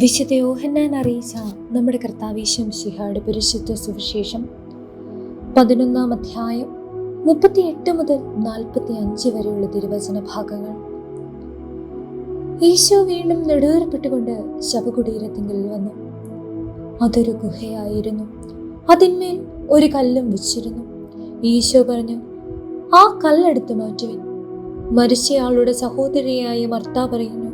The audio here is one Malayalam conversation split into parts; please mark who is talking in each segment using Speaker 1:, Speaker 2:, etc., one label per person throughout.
Speaker 1: വിശുദ്ധ യോഹന്നാൻ അറിയിച്ച നമ്മുടെ കർത്താവീശം ശിഹാട് പരിശുദ്ധ സുവിശേഷം പതിനൊന്നാം അധ്യായം മുപ്പത്തിയെട്ട് മുതൽ നാൽപ്പത്തി അഞ്ച് വരെയുള്ള തിരുവചന ഭാഗങ്ങൾ. ഈശോ വീണ്ടും നെടുവേർപ്പെട്ടുകൊണ്ട് ശവകുടീരത്തിങ്കിൽ വന്നു. അതൊരു ഗുഹയായിരുന്നു. അതിന്മേൽ ഒരു കല്ലും വെച്ചിരുന്നു. ഈശോ പറഞ്ഞു ആ കല്ലെടുത്ത് മാറ്റുവിൻ. മരിച്ചയാളുടെ സഹോദരിയായ മർത്ത പറയുന്നു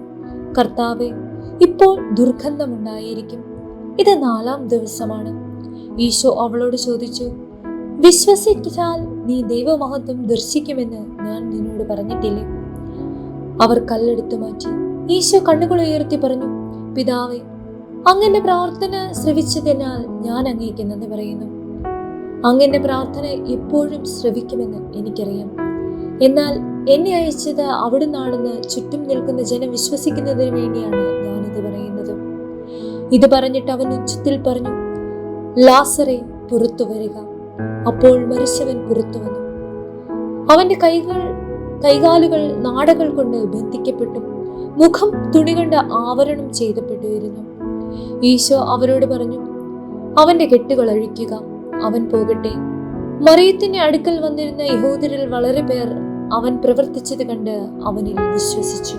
Speaker 1: കർത്താവെ ഇപ്പോൾ ദുർഗന്ധമുണ്ടായിരിക്കും. ഇത് നാലാം ദിവസമാണ്. ഈശോ അവളോട് ചോദിച്ചു വിശ്വസിച്ചാൽ നീ ദൈവമഹത്വം ദർശിക്കുമെന്ന് ഞാൻ നിന്നോട് പറഞ്ഞിട്ടില്ലേ? അവർ കല്ലെടുത്തു മാറ്റി. ഈശോ കണ്ണുകൾ ഉയർത്തി പറഞ്ഞു പിതാവേ അങ്ങന്റെ പ്രാർത്ഥന ശ്രവിച്ചതിനാൽ ഞാൻ അങ്ങേക്ക് നന്ദി പറയുന്നു. അങ്ങന്റെ പ്രാർത്ഥന എപ്പോഴും ശ്രവിക്കുമെന്ന് എനിക്കറിയാം. എന്നാൽ എന്നെ അയച്ചത് അവിടുന്നാണെന്ന് ചുറ്റും നിൽക്കുന്ന ജനം വിശ്വസിക്കുന്നതിന് വേണ്ടിയാണ് ഞാനിത് പറയുന്നത്. ഇത് പറഞ്ഞിട്ട് അവൻ ഉച്ചത്തിൽ പറഞ്ഞു ലാസറെ പുറത്തു വരിക. അപ്പോൾ മരിച്ചവൻ പുറത്തു വന്നു. അവന്റെ കൈകൾ കൈകാലുകൾ നാടകൾ കൊണ്ട് ബന്ധിക്കപ്പെട്ടു. മുഖം തുണി കൊണ്ട് ആവരണം ചെയ്തപ്പെട്ടിരുന്നു. ഈശോ അവരോട് പറഞ്ഞു അവന്റെ കെട്ടുകൾ അഴിക്കുക. അവൻ പോകട്ടെ. മറിയത്തിന്റെ അടുക്കൽ വന്നിരുന്ന യഹൂദരിൽ വളരെ പേർ അവൻ പ്രവർത്തിച്ചത് കണ്ട് അവനിൽ വിശ്വസിച്ചു.